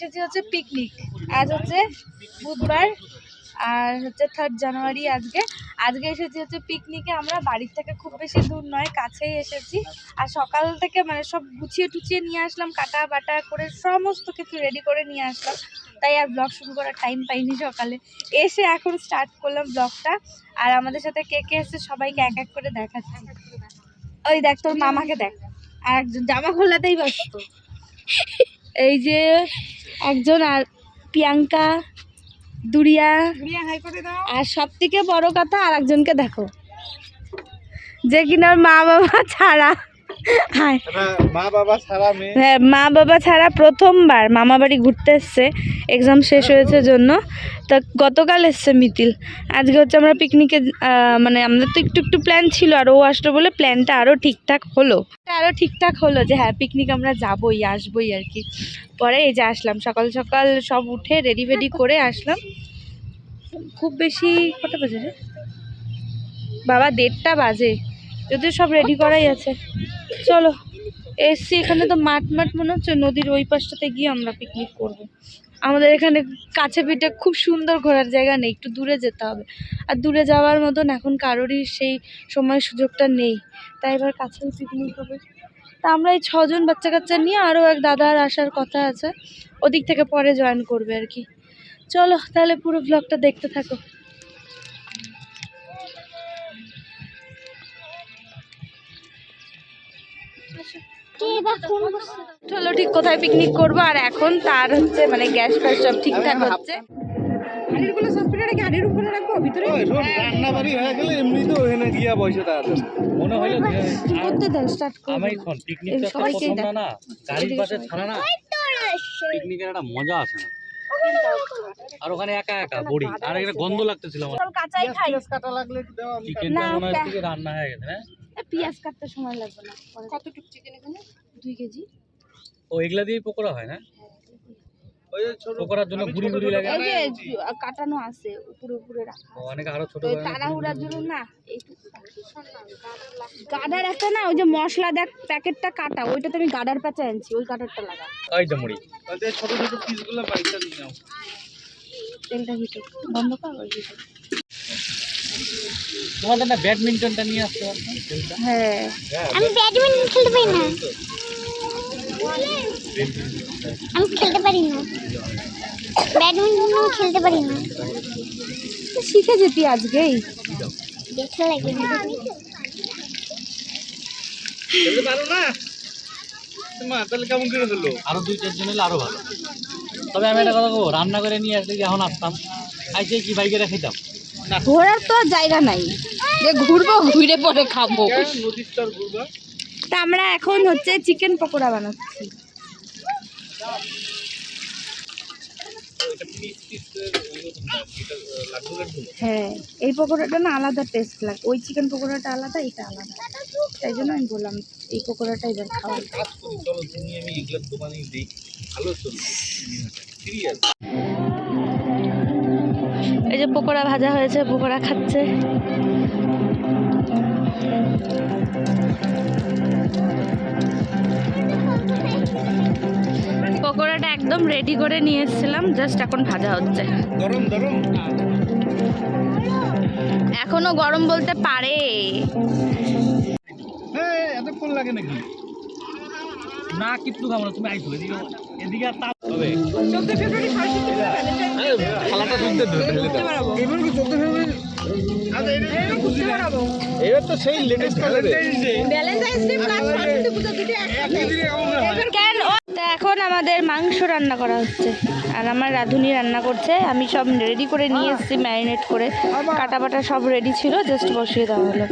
এসেছি হচ্ছে পিকনিক আজ হচ্ছে বুধবার, আর হচ্ছে থার্ড জানুয়ারি আজকে। আজকে এসেছি হচ্ছে পিকনিকে আমরা বাড়ির থেকে খুব বেশি দূর নয়, কাছেই এসেছি। আর সকাল থেকে মানে সব গুছিয়ে টুচিয়ে নিয়ে আসলাম, কাটা বাটা করে সমস্ত কিছু রেডি করে নিয়ে আসলাম। তাই আর ব্লগ শুরু করার টাইম পাইনি সকালে। এসে এখন স্টার্ট করলাম ব্লগটা আর আমাদের সাথে কে কে এসে সবাইকে এক এক করে দেখাচ্ছি। ওই দেখ, তোর মামাকে দেখ। আর একজন জামা খোলাতেই ব্যস্ত। এই যে একজন আর প্রিয়াঙ্কা দুরিয়া আর সব থেকে বড় কথা আর একজনকে দেখো। যে কিনা মা বাবা ছাড়া। হায় মা বাবা ছাড়া হ্যাঁ মা বাবা ছাড়া প্রথমবার মামা বাড়ি ঘুরতে এসছে। এক্সাম শেষ হয়েছে জন্য। তা গতকাল এসছে মিতিল। আজকে হচ্ছে আমরা পিকনিকে মানে আমাদের তো একটু একটু প্ল্যান ছিল আর ও আসলো বলে প্ল্যানটা আরও ঠিকঠাক হলো। আরও ঠিকঠাক হলো যে হ্যাঁ পিকনিক আমরা যাবই আসবই আর কি। পরে এই যে আসলাম। সকাল সকাল সব উঠে রেডি ফেডি করে আসলাম। খুব বেশি কটা বাজে রে? বাবা দেড়টা বাজে। যদিও সব রেডি করাই আছে। চলো, এসছি এখানে তো মাঠ মাঠ মনে হচ্ছে, নদীর ওই পাশটাতে গিয়ে আমরা পিকনিক করব। আমাদের এখানে কাছে পিঠে খুব সুন্দর ঘোরার জায়গা নেই, একটু দূরে যেতে হবে। আর দূরে যাওয়ার মতন এখন কারোরই সেই সময় সুযোগটা নেই। তাই এবার কাছেই পিকনিক হবে। তা আমরা এই ছজন বাচ্চা কাচ্চা নিয়ে আরও এক দাদার আসার কথা আছে, ওদিক থেকে পরে জয়েন করবে আর কি। চলো, তাহলে পুরো ব্লগটা দেখতে থাকো। চলো ঠিক কোথায় পিকনিক করব আর এখন তার হচ্ছে মানে গ্যাস ফ্যাস সব ঠিকঠাক হচ্ছে। রান্না বাড়ি হয়ে গেলে এমনি তো ওখানে গিয়া বসে থাকতে মনে হইল কি করতে দেন স্টার্ট আমি এখন পিকনিক এই তো সবাইকেই পছন্দ না? গাড়ির পাশে ছাড়া না। পিকনিকের একটা মজা আছে না? আর ওখানে একা একা বড়ি আর একটা গন্ধ লাগতেছিল আমার। কাঁচাই খাই। কাটা লাগলে একটু আমি না, মনে হয় রান্না হয়ে গেছে হ্যাঁ? পেঁয়াজ কাটতে সময় লাগবে না। কতটুকু চিকেন এখানে? দুই কেজি। ও এগুলা দিয়ে পকোড়া হয় না? ওই ছোট পকোড়ার জন্য গুড়ি ছোট গুড়ি লাগে। এই যে কাটানো আছে উপরে উপরে রাখা ও অনেকে আরও ছোট করে তাড়াহুড়ার জন্য না এইটুকু গাডার একটা না ওই যে মশলা দেখ প্যাকেটটা কাটা ওইটাতে আমি গাডার প্যাঁচা আনছি ওই গাডারটা লাগা। ওই যে মুড়ি। ছোট ছোট পিসগুলো নিয়ে নাও। তেলটা হিটে। বন্ধ কর ওই তোমাদের না ব্যাডমিন্টনটা নিয়ে আসতে পারতাম হ্যাঁ। আমি ব্যাডমিন্টন খেলতে পারি না। আমি খেলতে পারি না। ব্যাডমিন্টন খেলতে পারি না। শিখে যেতি আজকেই। দেখতে লাগে না খেলতে পারো না? মা তাহলে কেমন করে হলো? আরও দুই চারজন হলে আরও ভালো। তবে আমি একটা কথা বলব রান্না করে নিয়ে আসলে কি এখন আসতাম? আইসে কি বাইকে রেখেতাম ঘোরার তো আর জায়গা নাই। যে ঘুরবো ঘুরে পরে খাব। তা আমরা এখন হচ্ছে চিকেন পকোড়া বানাচ্ছি। এটা পিস পিস লাড্ডু লাড্ডু হ্যাঁ এই পকোড়াটা না আলাদা টেস্ট লাগে। ওই চিকেন পকোড়াটা আলাদা এটা আলাদা। তাই জন্য আমি বললাম এই পকোড়াটা এবার খাওয়াই যে পকোড়া ভাজা হয়েছে পকোড়া খাচ্ছে। পকোড়াটা একদম রেডি করে নিয়ে এসেছিলাম জাস্ট এখন ভাজা হচ্ছে। এখনও গরম বলতে পারে। হ্যাঁ এতক্ষণ লাগে নাকি? না কিন্তু খাব না তুমি আইসো এদিকে এদিকে আর তাপ হবে থালাটা দুধ ঢেলে দাও। এবার কি চোদ্দ ফেব্রুয়ারি এবার তো সেই লেটেস্ট এখন আমাদের মাংস রান্না করা হচ্ছে। আর আমার রাঁধুনি রান্না করছে। আমি সব রেডি করে নিয়ে এসেছি ম্যারিনেট করে। কাটা বাটা সব রেডি ছিল জাস্ট বসিয়ে দেওয়া হলো।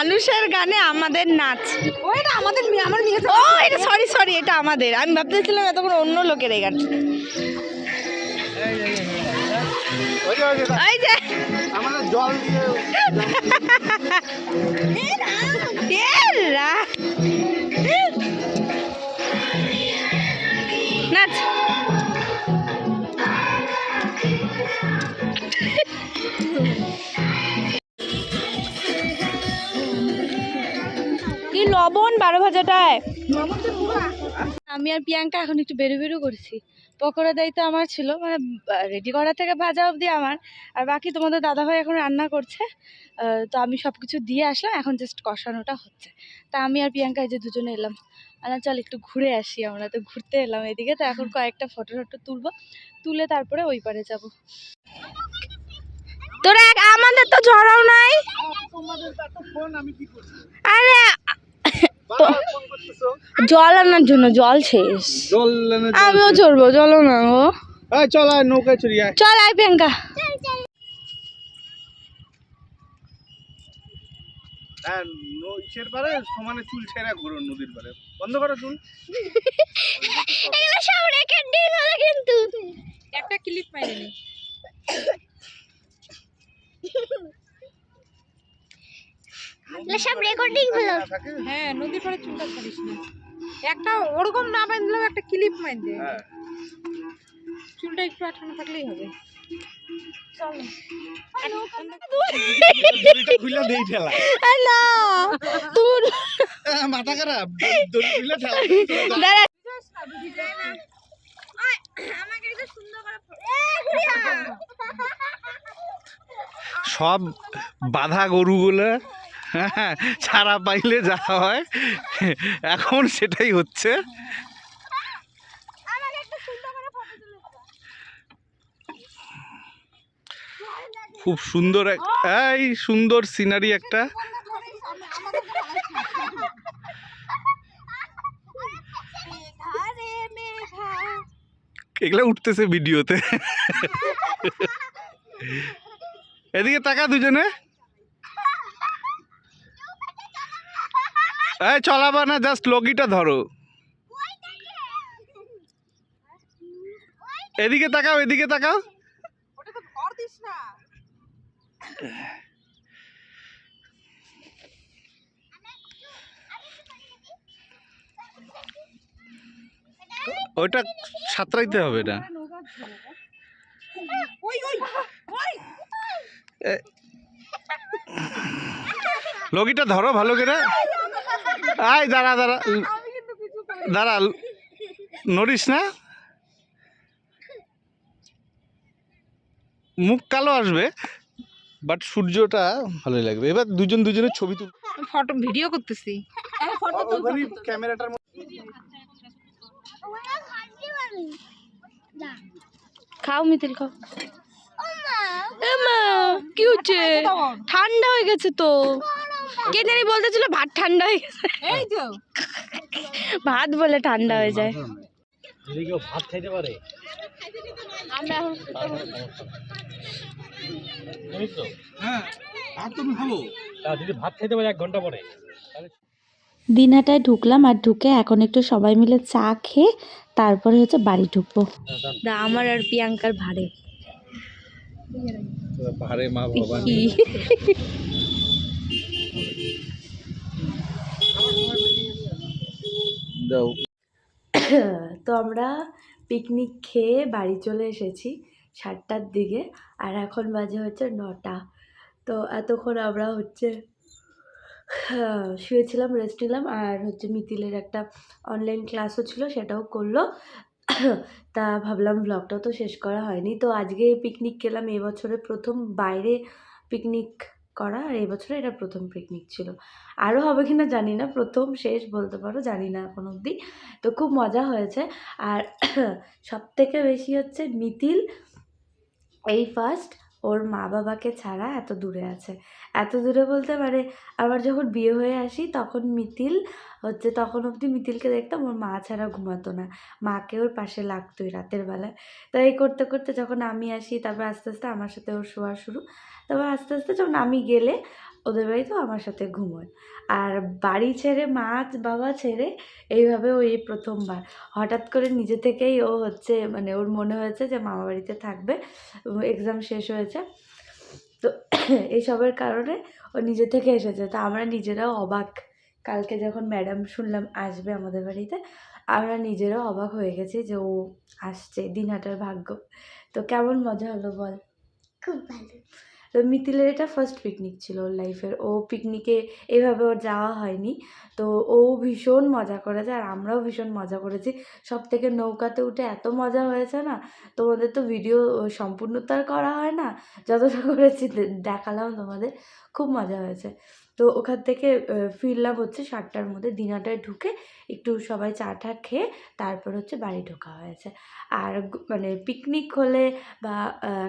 মানুষের গানে আমাদের নাচ। ও এটা আমাদের আমার ও এটা সরি সরি এটা আমাদের। আমি ভাবতেছিলাম এতক্ষণ অন্য লোকের এই গান এই যে। আমাদের জল দিয়ে আমি আর প্রিয়াঙ্কা এখন একটু বেরো বেরো করছি। পকোড়া দায়িত্ব আমার ছিল মানে রেডি করা থেকে ভাজা অবধি আমার। আর বাকি তোমাদের দাদাভাই এখন রান্না করছে। তো আমি সব কিছু দিয়ে আসলাম এখন জাস্ট কষানোটা হচ্ছে। তা আমি আর প্রিয়াঙ্কা এই যে দুজনে এলাম। আলা চল একটু ঘুরে আসি আমরা তো ঘুরতে এলাম এদিকে। তো এখন কয়েকটা ফটো টটো তুলবো তুলে তারপরে ওই পারে যাব। তোরা এক- আমাদের তো ঝড়াও নাই। আরে জল আনার জন্য জল শেষ। আমিও চড়বো চলো না গো এই চল আয় নৌকায় চড়ি আয়। চল আই প্রিয়াঙ্কা। হ্যাঁ নৌ- ইসের পারে সমানে চুল ছেঁড়া ঘোরো নদীর পারে। বন্ধ করো চুল। এগুলো সব রেখে দিন হলো কিন্তু একটা ক্লিপ সব রেকর্ডিং হলো। হ্যাঁ চুলটা ছাড়িস না। একটা ওরকম না বাঁধলেও একটা ক্লিপ হ্যাঁ। চুলটা একটু আঠানো থাকলেই হবে। মাথা খারাপ। সব বাধা গরুগুলো হ্যাঁ ছাড়া পাইলে যা হয়। এখন সেটাই হচ্ছে। খুব সুন্দর এক এই সুন্দর সিনারি একটা। এগুলো উঠতেছে ভিডিওতে। এদিকে তাকা দুজনে। এই চলাবা না জাস্ট লগিটা ধরো। এদিকে তাকাও এদিকে তাকাও। ওইটা সাঁতরাইতে হবে না। লগিটা ধরো ভালো করে। আয় দাঁড়া দাঁড়া। দাঁড়া নড়িস না? মুখ কালো আসবে বাট সূর্যটা ভালোই লাগবে। এবার দুজন দুজনের ছবি তুল। ফটো ভিডিও করতেছি। ক্যামেরাটার খাও মিতিল খাও। কি হচ্ছে? ঠান্ডা হয়ে গেছে তো। কে জানি বলতেছিল ভাত ঠান্ডা হয়ে গেছে। এই তো। ভাত বলে ঠান্ডা হয়ে যায়। যদি কেউ ভাত খাইতে পারে। আমরা এখন জানিস তো হ্যাঁ আর তুমি ভালো যদি ভাত খাইতে পারে এক ঘণ্টা পরে দিনাটায় ঢুকলাম আর ঢুকে এখন একটু সবাই মিলে চা খেয়ে তারপরে হচ্ছে বাড়ি ঢুকবো। দা আমার আর প্রিয়াঙ্কার ভারে ভারে মা ভবানী কি দাও। তো আমরা পিকনিক খেয়ে বাড়ি চলে এসেছি সাতটার দিকে, আর এখন বাজে হচ্ছে নটা। তো এতক্ষণ আমরা হচ্ছে, শুয়েছিলাম রেস্ট নিলাম, আর হচ্ছে মিতিলের একটা অনলাইন ক্লাসও ছিল, সেটাও করল। তা ভাবলাম ব্লগটা তো শেষ করা হয়নি। তো আজকে পিকনিক গেলাম এবছরে প্রথম বাইরে পিকনিক করা আর এবছরে এটা প্রথম পিকনিক ছিল। আরও হবে কি না জানি না, প্রথম, শেষ বলতে পারো, জানি না এখন অবধি। তো খুব মজা হয়েছে। আর সব থেকে বেশি হচ্ছে মিতিল, এই ফার্স্ট ওর মা বাবাকে ছাড়া এত দূরে আছে। এত দূরে বলতে পারে। আবার যখন বিয়ে হয়ে আসি, তখন মিতিল হচ্ছে, তখন অবধি মিতিলকে দেখতাম ওর মা ছাড়া ঘুমাতো না। মাকে ওর পাশে লাগতোই রাতের বেলায়। তো এই করতে করতে যখন আমি আসি, তারপর আস্তে আস্তে আমার সাথে ওর শোয়া শুরু। তারপর আস্তে আস্তে যখন আমি গেলে, ওদের বাড়িতেও আমার সাথে ঘুমোয়। আর বাড়ি ছেড়ে মা বাবা ছেড়ে এইভাবে ওই প্রথমবার। হঠাৎ করে নিজে থেকেই ও হচ্ছে মানে ওর মনে হয়েছে যে মামা বাড়িতে থাকবে। এক্সাম শেষ হয়েছে। তো এইসবের কারণে ও নিজে থেকে এসেছে। তো আমরা নিজেরাও অবাক। কালকে যখন ম্যাডাম শুনলাম, আসবে আমাদের বাড়িতে, আমরা নিজেরাও অবাক হয়ে গেছি যে ও আসছে দিনহাটার ভাগ্য। তো কেমন মজা হলো বল? খুব ভালো। তো মিথিলের এটা ফার্স্ট পিকনিক ছিল ওর লাইফের ও পিকনিকে এভাবে ওর যাওয়া হয়নি। তো ও ভীষণ মজা করেছে আর আমরাও ভীষণ মজা করেছি। সব থেকে নৌকাতে উঠে এত মজা হয়েছে না, তোমাদের তো ভিডিও সম্পূর্ণ তো আর করা হয় না। যতটা করেছি দেখালাম তোমাদের। খুব মজা হয়েছে। তো ওখান থেকে ফিরলাম হচ্ছে সাতটার মধ্যে। দিনাটায় ঢুকে একটু সবাই চা টা খেয়ে তারপর হচ্ছে বাড়ি ঢোকা হয়েছে। আর মানে পিকনিক হলে বা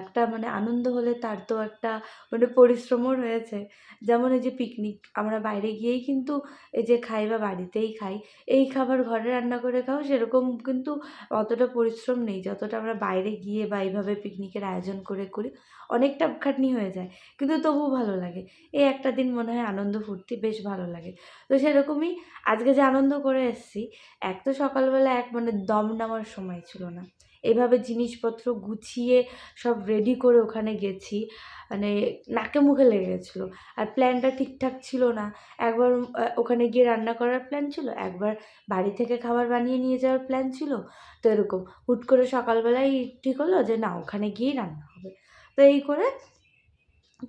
একটা মানে আনন্দ হলে তার তো একটা মানে পরিশ্রমও রয়েছে। যেমন এই যে পিকনিক আমরা বাইরে গিয়েই কিন্তু এই যে খাই বা বাড়িতেই খাই, এই খাবার ঘরে রান্না করে খাও সেরকম কিন্তু অতটা পরিশ্রম নেই। যতটা আমরা বাইরে গিয়ে বা এইভাবে পিকনিকের আয়োজন করে করি অনেকটা খাটনি হয়ে যায়। কিন্তু তবুও ভালো লাগে। এই একটা দিন মনে হয় আনন্দ ফুর্তি বেশ ভালো লাগে। তো সেরকমই আজকে যে আনন্দ করে এসেছি, এক তো সকালবেলা এক মানে দম নামার সময় ছিল না। এভাবে জিনিসপত্র গুছিয়ে সব রেডি করে ওখানে গেছি। মানে নাকে মুখে লেগে গেছিল আর প্ল্যানটা ঠিকঠাক ছিল না। একবার ওখানে গিয়ে রান্না করার প্ল্যান ছিল। একবার বাড়ি থেকে খাবার বানিয়ে নিয়ে যাওয়ার প্ল্যান ছিল। তো এরকম হুট করে সকালবেলাই ঠিক হলো যে না, ওখানে গিয়েই রান্না হবে। তো এই করে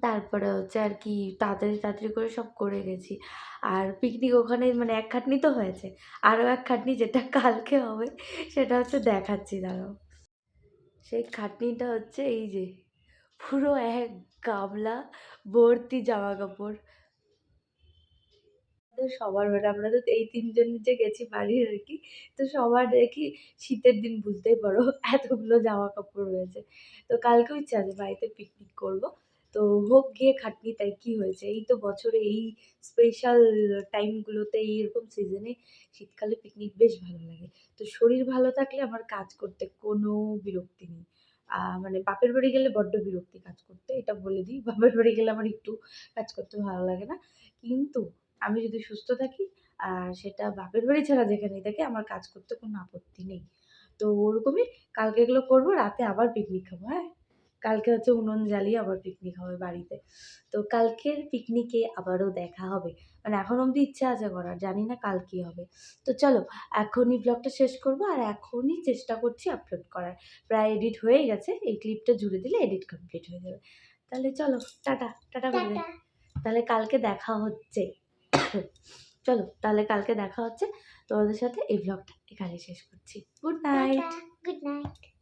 তারপরে হচ্ছে আর কি তাড়াতাড়ি তাড়াতাড়ি করে সব করে গেছি। আর পিকনিক ওখানে মানে এক খাটনি তো হয়েছে। আরও এক খাটনি যেটা কালকে হবে, সেটা হচ্ছে দেখাচ্ছি দাঁড়ো সেই খাটনিটা হচ্ছে এই যে, পুরো এক গামলা ভর্তি জামা কাপড় তো সবার মানে আমরা তো এই তিনজন যে গেছি বাড়ির আর কি, তো সবার দেখি শীতের দিন বুঝতেই পারো এতগুলো জামা কাপড় রয়েছে। তো কালকেও ইচ্ছা আছে বাড়িতে পিকনিক করব। তো হোক গিয়ে খাটনি তাই কি হয়েছে, এই তো বছরে এই স্পেশাল টাইমগুলোতে এইরকম সিজনে শীতকালে পিকনিক বেশ ভালো লাগে। তো শরীর ভালো থাকলে আমার কাজ করতে কোনো বিরক্তি নেই। মানে বাপের বাড়ি গেলে বড্ড বিরক্তি কাজ করতে, এটা বলে দিই। বাপের বাড়ি গেলে আমার একটু কাজ করতে ভালো লাগে না। কিন্তু আমি যদি সুস্থ থাকি আর সেটা বাপের বাড়ি ছাড়া যেখানেই থাকি আমার কাজ করতে কোনো আপত্তি নেই। তো ওরকমই কালকে এগুলো করব রাতে আবার পিকনিক খাব হ্যাঁ? কালকে হচ্ছে উনুন জ্বালিয়ে আবার পিকনিক হবে বাড়িতে। তো কালকের পিকনিকে আবারও দেখা হবে। মানে এখন অবধি ইচ্ছা আছে করার জানি না কাল কী হবে। তো চলো এখনই ব্লগটা শেষ করব আর এখনই চেষ্টা করছি আপলোড করার। প্রায় এডিট হয়ে গেছে এই ক্লিপটা জুড়ে দিলে এডিট কমপ্লিট হয়ে যাবে। তাহলে চলো টাটা টাটা বলে তাহলে কালকে দেখা হচ্ছে। চলো তাহলে কালকে দেখা হচ্ছে। তোমাদের সাথে এই ব্লগটা এখানে শেষ করছি। Good night good night